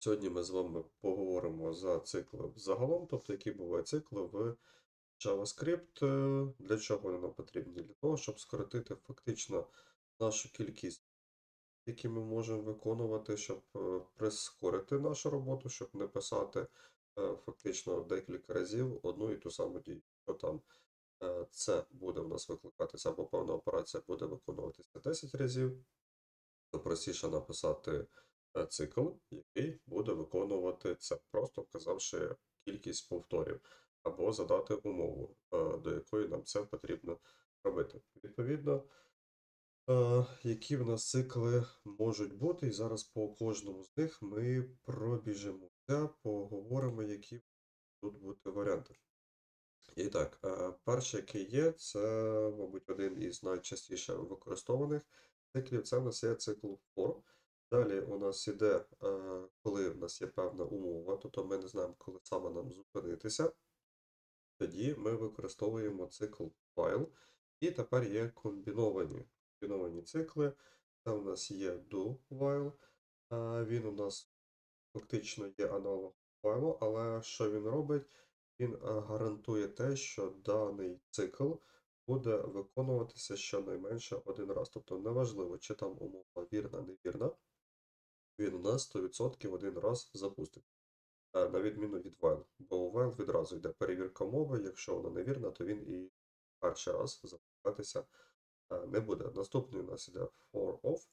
Сьогодні ми з вами поговоримо за цикли загалом, тобто які бувають цикли в JavaScript. Е, Для чого вони нам потрібні? Для того, щоб скоротити фактично нашу кількість, які ми можемо виконувати, щоб е, прискорити нашу роботу, щоб не писати е, фактично декілька разів одну і ту саму дію. Що там це буде в нас викликатися, або певна операція буде виконуватися 10 разів, то простіше написати цикл, який буде виконувати це, просто вказавши кількість повторів, або задати умову, е, до якої нам це потрібно робити. Відповідно, е, які в нас цикли можуть бути, і зараз по кожному з них ми пробіжимося, поговоримо, які тут бути варіанти. І так, е, перший, який є, це, мабуть, один із найчастіше використовуваних циклів. Це в нас є цикл for. Далі у нас іде, е, коли в нас є певна умова, тобто ми не знаємо, коли саме нам зупинитися. Тоді ми використовуємо цикл while. І тепер є комбіновані, комбіновані цикли. Це у нас є do while. Е, Він у нас фактично є аналог while, але що він робить? Він е, гарантує те, що даний цикл буде виконуватися щонайменше один раз. Тобто неважливо, чи там умова вірна, невірна, він у нас 100% один раз запустить. Е, На відміну від while. Бо у while відразу йде перевірка мови, якщо вона невірна, то він і перший раз запускатися е, не буде. Наступний у нас іде for of,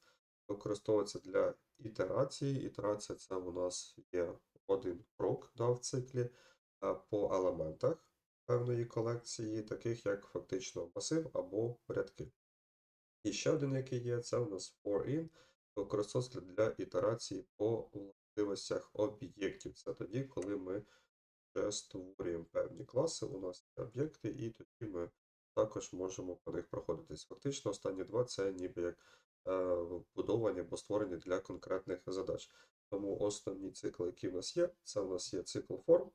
використовується для ітерації. Ітерація це у нас є один крок да, в циклі е, по елементах певної колекції, таких як фактично масив або рядки. І ще один, який є, це у нас for in, використовується для ітерації по властивостях об'єктів. Це тоді, коли ми вже створюємо певні класи, у нас є об'єкти, і тоді ми також можемо по них проходитись. Фактично, останні два це ніби як е, вбудовані або створені для конкретних задач. Тому основні цикли, які в нас є, це у нас є цикл for,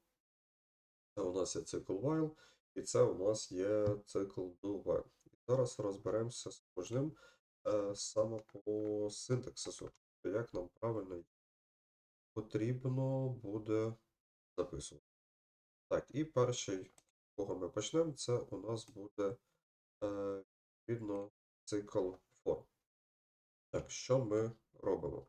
це у нас є цикл while, і це у нас є цикл do while. Зараз розберемося з кожним саме по синтаксису, як нам правильно потрібно буде записувати. Так, і перший, кого ми почнемо, це у нас буде е, відповідно цикл for. Так, що ми робимо?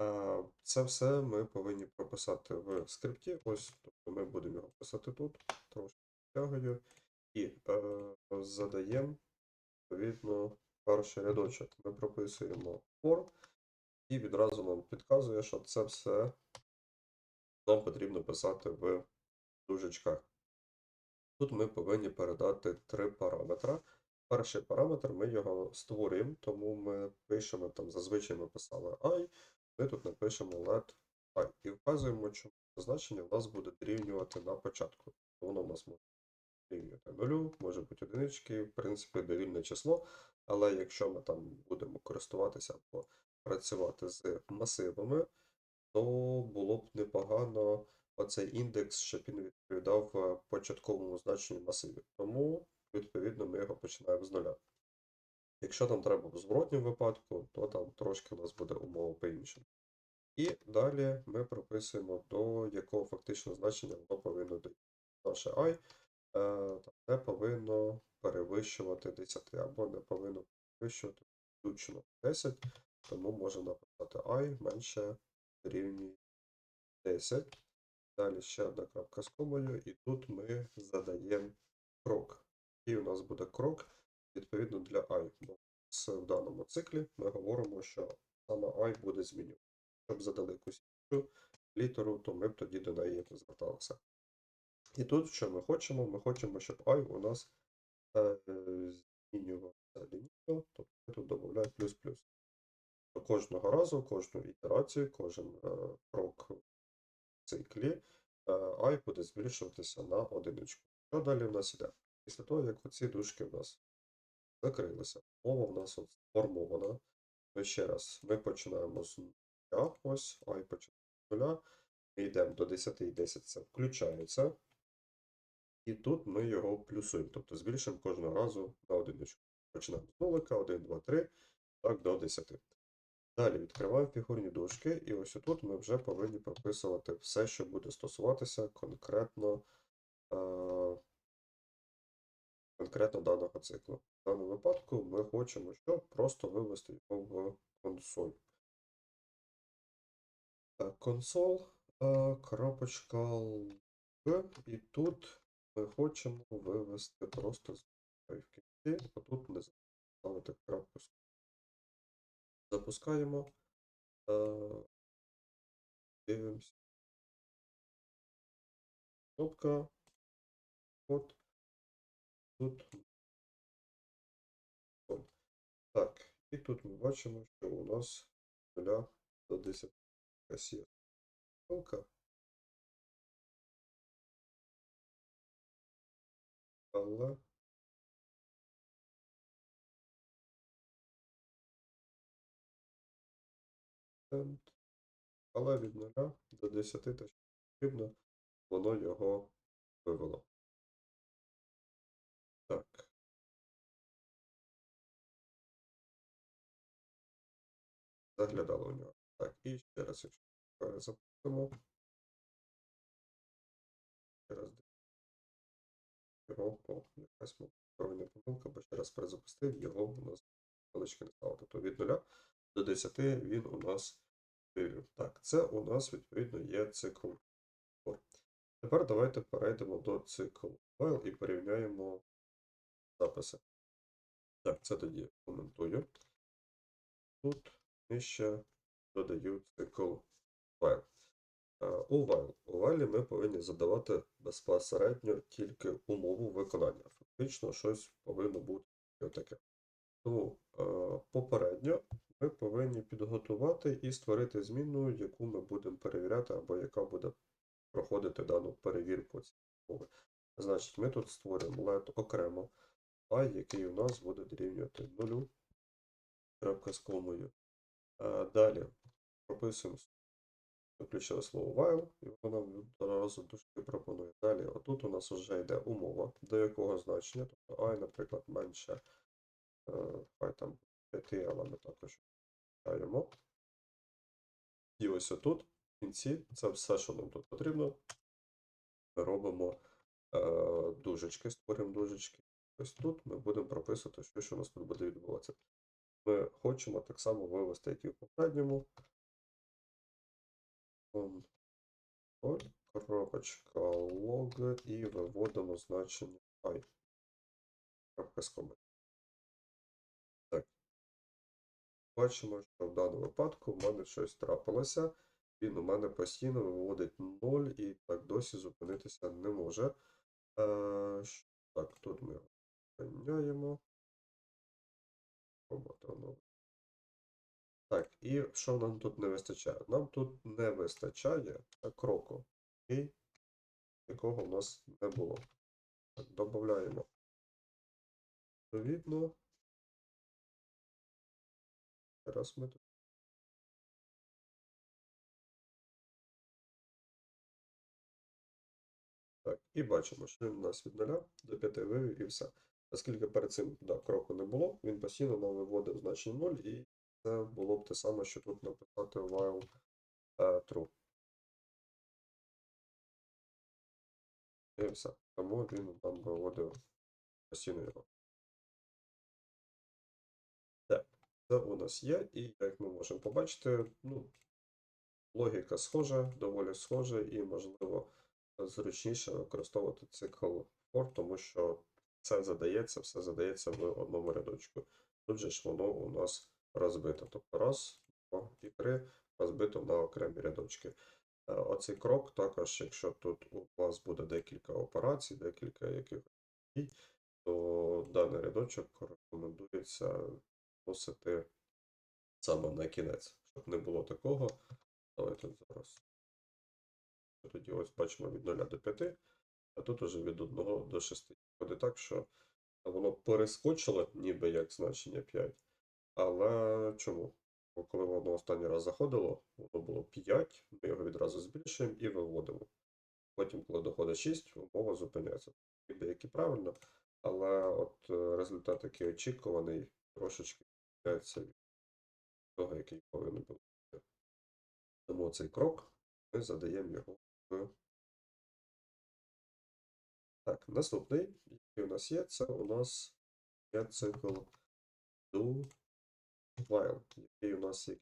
Е, Це все ми повинні прописати в скрипті. Ось, тобто ми будемо його писати тут, трошки втягую, і е, задаємо відповідно перший рядочок. Ми прописуємо for, і відразу нам підказує, що це все нам потрібно писати в дужечках. Тут ми повинні передати три параметри. Перший параметр ми його створюємо, тому ми пишемо там, зазвичай ми писали i, ми тут напишемо let i. І вказуємо, що значення в нас буде дорівнювати на початку. Воно в нас може дорівнювати нулю, може бути одинички, в принципі, довільне число. Але якщо ми там будемо користуватися або працювати з масивами, то було б непогано оцей індекс, щоб він відповідав е, початковому значенню масивів. Тому, відповідно, ми його починаємо з нуля. Якщо нам треба в зворотньому випадку, то там трошки у нас буде умова по-іншому. І далі ми прописуємо, до якого фактично значення воно повинно дійти. Наше і там, не повинно перевищувати 10 або не повинно перевищувати включно 10, тому можна написати і менше дорівнює 10. Далі ще одна крапка з комою, і тут ми задаємо крок. І у нас буде крок відповідно для i. В даному циклі ми говоримо, що саме і буде змінювати. Щоб задали якусь літеру, то ми б тоді до неї зверталися. І тут, що ми хочемо? Ми хочемо, щоб і у нас е, змінювався лінійно, тобто я тут додаю плюс-плюс. Кожного разу, кожну ітерацію, кожен е, крок в циклі е, i буде збільшуватися на одиничку. Що далі в нас іде? Після того, як оці дужки в нас закрилися, мова в нас от сформована. То ще раз, ми починаємо з нуля, ось, i починає з нуля, ми йдемо до 10 і 10 це включається. І тут ми його плюсуємо, тобто збільшуємо кожного разу на одиничку. Починаємо з нулика, 1, 2, 3, так до 10. Далі відкриваємо фігурні дужки, і ось тут ми вже повинні прописувати все, що буде стосуватися конкретно, е, конкретно даного циклу. В даному випадку ми хочемо що? Просто вивести його в консоль. Так, консоль, е, крапочка і тут ми хочемо вивести просто з в кінці, отут не ставити крапку. Запускаємо. Е, Дивимося. Кнопка. От. Тут. Так, і тут ми бачимо, що у нас 0 до 10 касір. Кнопка. Але Але від 0 до 10 те, що потрібно, воно його вивело. Так. Заглядало у нього. Так, і ще раз, якщо перезапустимо. Ще раз його, якась повинна помилка, бо ще раз перезапустив, його у нас велички не стало. Тобто від 0 до 10 він у нас вивів. Так, це у нас, відповідно, є цикл for. Тепер давайте перейдемо до циклу while і порівняємо записи. Так, це тоді коментую. Тут нижче додаю цикл while. Е, while. У while ми повинні задавати безпосередньо тільки умову виконання. Фактично, щось повинно бути таке. Тому е, попередньо ми повинні підготувати і створити зміну, яку ми будемо перевіряти, або яка буде проходити дану перевірку мови. Значить, ми тут створимо LED окремо, а який у нас буде дорівнювати 0, крапка з комою. Е, Далі прописуємо Включили слово while, і воно одразу дужки пропонує. Далі, отут у нас вже йде умова, до якого значення. Тобто i, наприклад, менше е, хай там 5, але ми також читаємо. І ось отут, в кінці, це все, що нам тут потрібно. Ми робимо е, дужечки, створюємо дужечки. Ось тут ми будемо прописувати, що, що у нас тут буде відбуватися. Ми хочемо так само вивести, як і в попередньому. Коробочка log і виводимо значення i. Крапка з комою. Так. Бачимо, що в даному випадку в мене щось трапилося. Він у мене постійно виводить 0 і так досі зупинитися не може. Е, так, тут ми його зупиняємо. Робота. Так, і що нам тут не вистачає? Нам тут не вистачає кроку, і якого в нас не було. Так, додаємо. Відповідно. Зараз ми тут. Так, і бачимо, що він у нас від 0 до 5 вивів і все. Оскільки перед цим да, кроку не було, він постійно нам виводив значення 0 і це було б те саме, що тут написати while uh, true. І все. Тому він нам виводив постійно його. Так, це у нас є, і як ми можемо побачити, ну, логіка схожа, доволі схожа, і, можливо, зручніше використовувати цикл for, тому що це задається, все задається в одному рядочку. Тут же ж воно у нас розбито. Тобто раз, два і три розбито на окремі рядочки. Е, оцей крок також, якщо тут у вас буде декілька операцій, декілька якихось дій, то даний рядочок рекомендується носити саме на кінець, щоб не було такого. Давайте зараз. Тоді ось бачимо від 0 до 5, а тут уже від 1 до 6. Буде так, що воно перескочило, ніби як значення 5. Але чому? Бо коли воно останній раз заходило, воно було 5, ми його відразу збільшуємо і виводимо. Потім, коли доходить 6, умова зупиняється. Ніби як і правильно, але от е, результат, який очікуваний, трошечки відрізняється від того, який повинен бути. Тому цей крок ми задаємо його в. Так, наступний, який у нас є, це у нас є цикл do while, який у нас є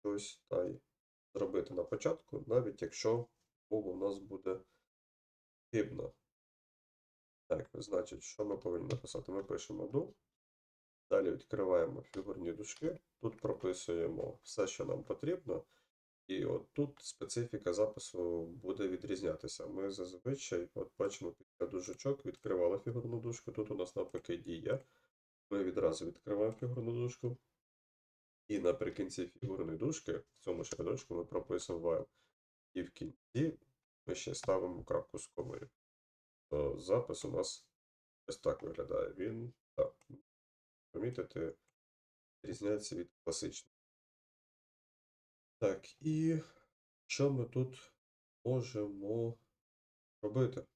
щось та й зробити на початку, навіть якщо мова у нас буде хибна. Так, значить, що ми повинні написати? Ми пишемо do. Далі відкриваємо фігурні дужки. Тут прописуємо все, що нам потрібно. І от тут специфіка запису буде відрізнятися. Ми зазвичай, от бачимо, після дужечок відкривали фігурну дужку. Тут у нас навпаки дія. Ми відразу відкриваємо фігурну дужку. І наприкінці фігурної дужки, в цьому ж рядочку ми прописуємо while. І в кінці ми ще ставимо крапку з комою. То запис у нас ось так виглядає. Він, так, помітити, відрізняється від класичного. Так, і що ми тут можемо робити?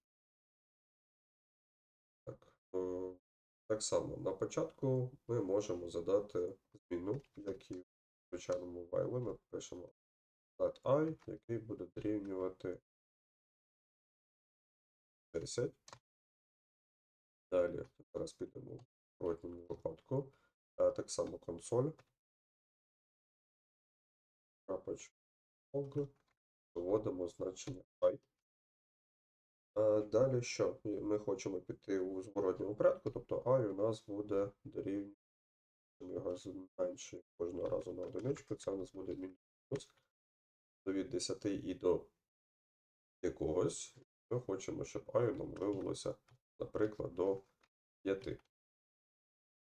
Так, е, так само на початку ми можемо задати зміну, як і в звичайному while ми пишемо i, який буде дорівнювати 10. Далі, зараз підемо в зворотньому випадку. Е, Так само консоль. Крапочка log. Вводимо значення i. Е, Далі що? Ми- хочемо піти у зворотньому порядку, тобто і у нас буде дорівнювати ми його зменшуємо кожного разу на одиничку, це у нас буде мінус. Від 10 і до якогось. Ми хочемо, щоб і нам вивелося, наприклад, до 5.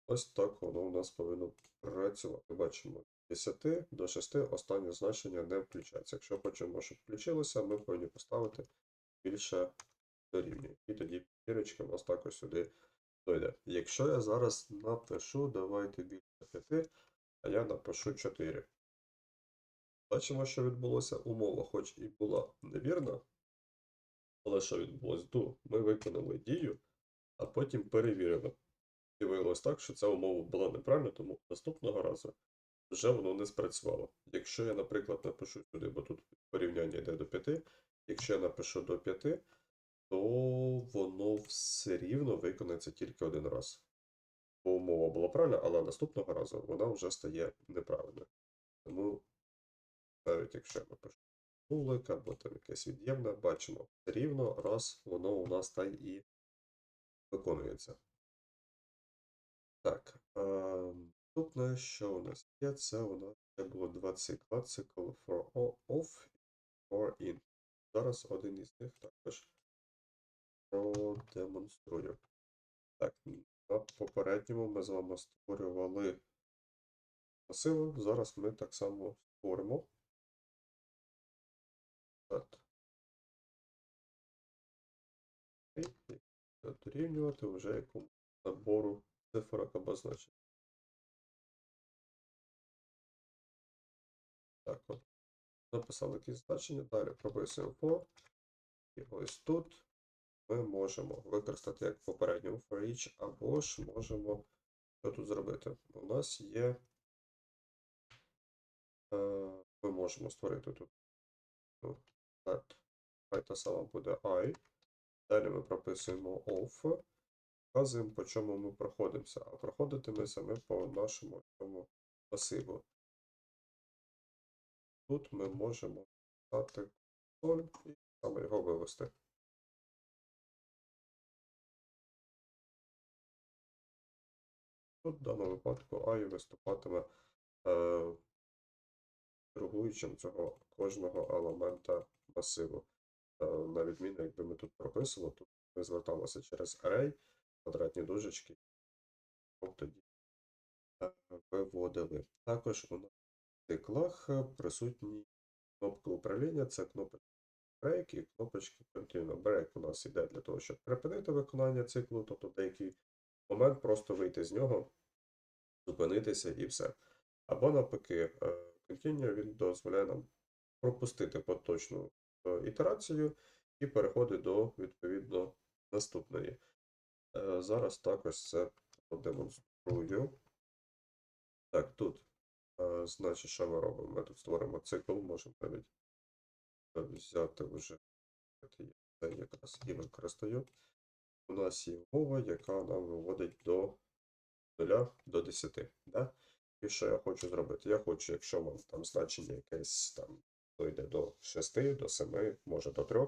Ось так воно у нас повинно працювати. Бачимо, з 10 до 6 останнє значення не включається. Якщо хочемо, щоб включилося, ми повинні поставити більше дорівнює. І тоді п'ятірочка у нас також сюди дойде. Якщо я зараз напишу, давайте більше 5, а я напишу 4. Бачимо, що відбулося. Умова, хоч і була невірна, але що відбулося? Ду, ми виконали дію, а потім перевірили. І виявилось так, що ця умова була неправильна, тому наступного разу вже воно не спрацювало. Якщо я, наприклад, напишу сюди, бо тут порівняння йде до 5, якщо я напишу до 5, то воно все рівно виконається тільки один раз. Бо умова була правильна, але наступного разу вона вже стає неправильною. Тому навіть якщо я напишу нулик або там якесь від'ємне, бачимо все рівно, раз воно у нас та і виконується. Так, наступне, що у нас є, це у нас ще було два цикла. Цикл for off і for in. Зараз один із них також продемонструю. Так, на попередньому ми з вами створювали масиви. Зараз ми так само створимо. Так. Дорівнювати вже якомусь набору цифрок або значень. Так, от. Написали якісь значення, далі прописуємо for. І ось тут ми можемо використати як в попередньому for each, або ж можемо що тут зробити. У нас є. Е, ми можемо створити тут let, хай та сама буде i. Далі ми прописуємо off, вказуємо, по чому ми проходимося, а проходитимемося ми по нашому цьому масиву. Тут ми можемо дати консоль і саме його вивести. В даному випадку і виступатиме е, торгуючим цього кожного елемента масиву. Е, на відміну, якби ми тут прописували, тут ми зверталися через array, квадратні дужечки, тоді е, виводили. Також у нас в циклах присутні кнопки управління, це кнопочки break і кнопочки continue. Break у нас йде для того, щоб припинити виконання циклу, тобто в деякий момент просто вийти з нього, зупинитися і все. Або навпаки, е, continue він дозволяє нам пропустити поточну е, ітерацію і переходить до відповідно наступної. Е, Зараз також це продемонструю. Так, тут, е, значить, що ми робимо? Ми тут створимо цикл, можемо навіть е, взяти вже це якраз і використаю. У нас є умова, яка нам виводить до 0 до 10. Да? І що я хочу зробити? Я хочу, якщо вам там значення якесь там дойде до 6, до 7, може до 3,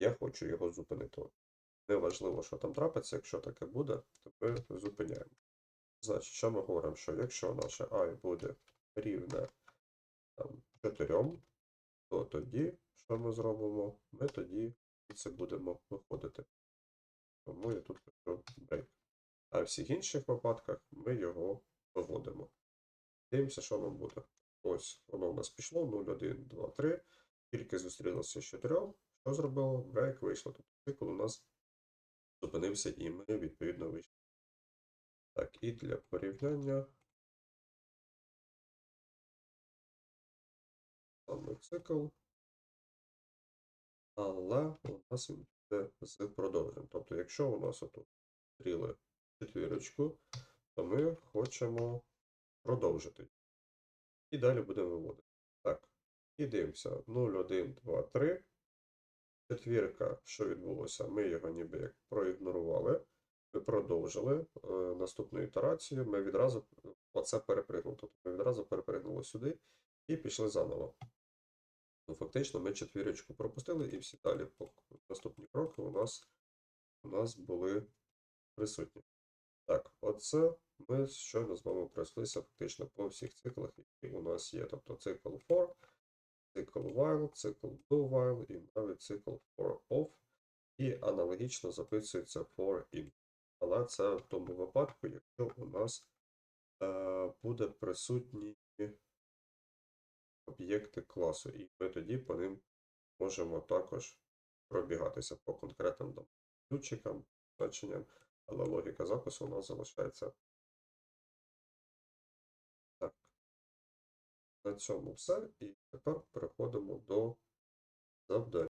я хочу його зупинити. Неважливо, що там трапиться, якщо таке буде, то ми зупиняємо. Значить, що ми говоримо, що якщо наше і буде рівне там, 4, то тоді, що ми зробимо? Ми тоді це будемо виходити. Тому я тут пишу break. А в всіх інших випадках ми його виводимо. Дивимося, що нам буде. Ось воно у нас пішло 0, 1, 2, 3. Тільки зустрілося з 4. Що зробило? Break вийшло. Тобто цикл у нас зупинився і ми відповідно вийшли. Так, і для порівняння саме цикл. Але у нас він з продовженням. Тобто, якщо у нас отут стріли четвірочку, то ми хочемо продовжити. І далі будемо виводити. Так, і дивимося. 0, 1, 2, 3. Четвірка, що відбулося? Ми його ніби як проігнорували. Ми продовжили е, наступну ітерацію. Ми відразу оце перепригнули. Тобто ми відразу перепригнули сюди і пішли заново. Ну, фактично, ми четвірочку пропустили, і всі далі наступні кроки у нас, у нас були присутні. Так, оце ми щойно з вами пройшлися фактично по всіх циклах, які у нас є. Тобто цикл for, цикл while, цикл do while і навіть цикл for off. І аналогічно записується for in. Але це в тому випадку, якщо у нас е, буде присутні об'єкти класу, і ми тоді по ним можемо також пробігатися по конкретним там, ключикам, значенням, але логіка запису у нас залишається. Так. На цьому все. І тепер переходимо до завдань.